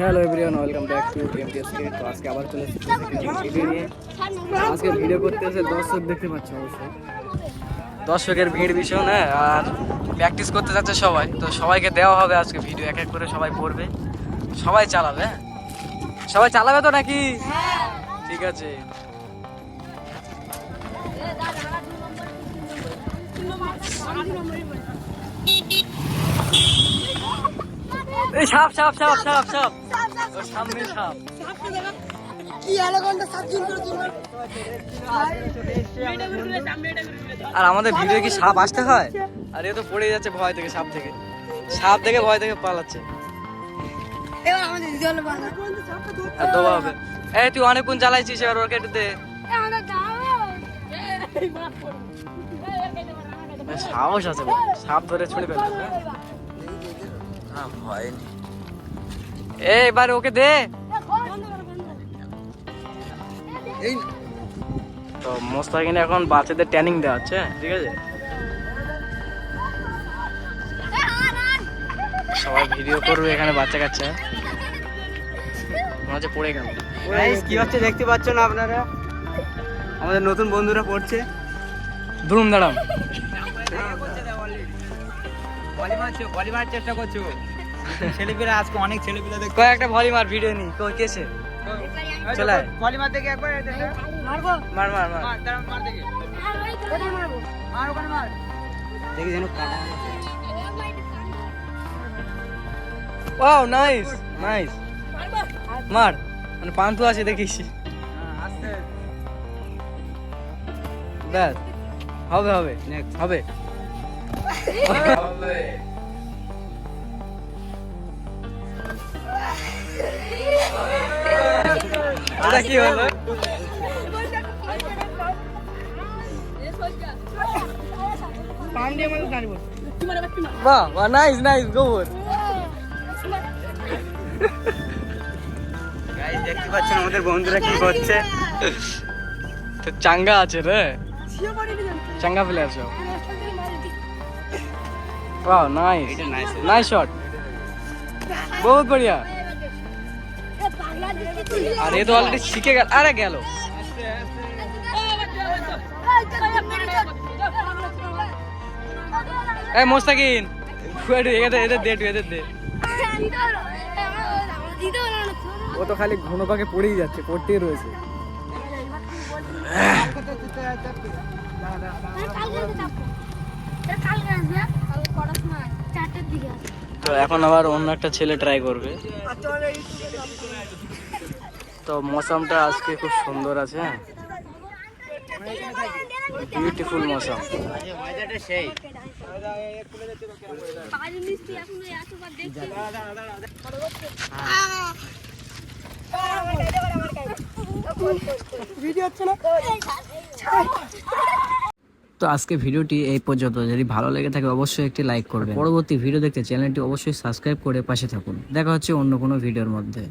Hello everyone welcome back to MTS তো আজকে আবার চলে এসেছি ভিডিও নিয়ে। আজকে ভিডিও করতে এসে দর্শক দেখতে পাচ্ছি অবশ্যই। দর্শকের ভিড় ভীষণ হ্যাঁ আর প্র্যাকটিস করতে যাচ্ছে সবাই। তো সবাইকে দেওয়া হবে আজকে ভিডিও এক এক করে সবাই পড়বে। সবাই চালাবে হ্যাঁ? সবাই চালাবে তো নাকি? ঠিক আছে। এই সাপ সাপ সাপ সাপ সাপ। সামনে সাপ। আর আমাদের ভিডিও কি সাপ আসতে হয়? আর এ তো পড়ে যাচ্ছে ভয় থেকে সাপ থেকে। সাপ থেকে ভয় থেকে পালাচ্ছে। এই তুই অনেকক্ষণ চালাইছিস এবার ওর কেটে দে। সাহস আছে। সাপ ধরে ছুড়ে ফেলবে না ভয় নেই এবার ওকে দে। এই তো মোস্তাকিনে এখন বাচ্চাদের ট্রেনিং দেওয়া হচ্ছে ঠিক আছে? সবাই ভিডিও করবে এখানে বাচ্চা কাচ্চা। মনে হচ্ছে পড়ে গেল। কি হচ্ছে দেখতে পাচ্ছ না আপনারা? আমাদের নতুন বন্ধুরা পড়ছে। ধুম দাঁড়াম ভলি মারছো ভলি মারার চেষ্টা করছ? ছেলেপেলে আজকে অনেক ছেলেপেলে দেখো কয়েকটা ভলি মার ভিডিও নি? কই কেসে চলে ভলি মার দেখে একবার মারবো মার মার মার। মার মার দেখে। মার ওখানে মার। দেখি যেন কাটা ওয়াও নাইস নাইস। মার মানে পান্থু আছে দেখিস। ব্যাস হবে হবে নেক্সট হবে। এটা কি হলো? মানে বাহ বাহ নাইস নাইস গোবর। দেখতে পাচ্ছেন আমাদের বন্ধুরা কি করছে? তো চাঙ্গা আছে রে। চাঙ্গা ফেলে player সব वाह नाइस এটা nice. नाइस शॉट बहुत बढ़िया আর এ তো অলরেডি শিখে গেল আরে গেল এই মোস্তাকিন একটু এদের এদের দে একটু এদের দে ও তো খালি ঘন পাকে পড়েই যাচ্ছে পড়তেই রয়েছে চারটার দিকে তো এখন আবার অন্য একটা ছেলে ট্রাই করবে। তো মৌসামটা আজকে খুব সুন্দর আছে হ্যাঁ? বিউটিফুল মৌসাম। ভিডিও হচ্ছে না? তো আজকে ভিডিওটি এই পর্যন্ত। যদি ভালো লেগে থাকে, অবশ্যই একটি লাইক করবেন। পরবর্তী ভিডিও দেখতে চ্যানেলটি অবশ্যই সাবস্ক্রাইব করে পাশে থাকুন। দেখা হচ্ছে অন্য কোনো ভিডিওর মধ্যে।